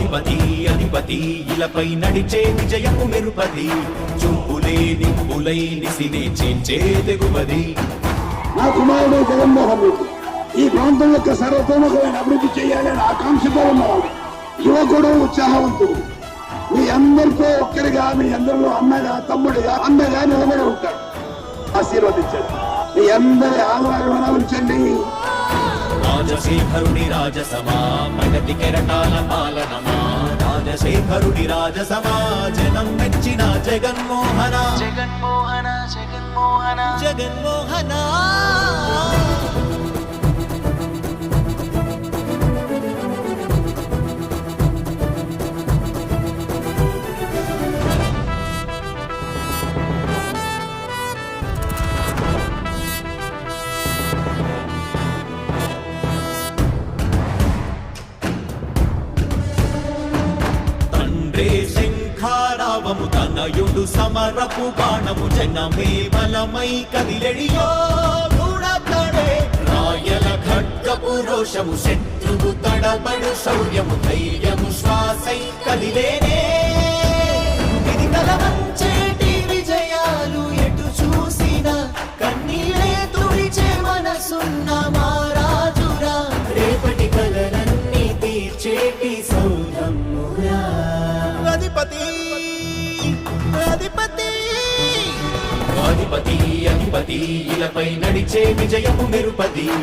అధిపతి అధిపతి ఇలపై నడిచే విజయము మెరుపది. చూపులే నిప్పులై నిసినే చేంచే తెగువది. నా కుమారుడు జగన్మోహన్ రెడ్డి ఈ ప్రాంతం యొక్క సర్వతోముఖమైన అభివృద్ధి చేయాలని ఆకాంక్షతో ఉన్నవాడు. యువకుడు ఉత్సాహవంతుడు. మీ అందరితో ఒక్కరిగా మీ అందరిలో అన్నగా తమ్ముడిగా అన్నగా నిలబడి ఉంటాడు. ఆశీర్వదించండి. మీ అందరి ఆదరణ ఉంచండి రాజశేఖరుడి రాజసమా ప్రగతి కెరటాల పాలనమా రాజశేఖరుడి రాజసమా జనం మెచ్చిన జగన్మోహన. జగన్మోహన జగన్మోహన. జగన్మోహన. తండ్రే శంఖారావము తనయుడు సమరపు బాణము జనమే బలమై కదిలెడియో రాయల ఖడ్గపు రోషము శత్రువు తడబడు శౌర్యము ధైర్యము శ్వాసై కదిలేనే. ఇది విజయాలు ఎటు చూసినా కన్నీరే తుడిచే మనసున్నా. అధిపతి అధిపతి. అధిపతి అధిపతి ఇలపై నడిచే విజయము నిరుపతి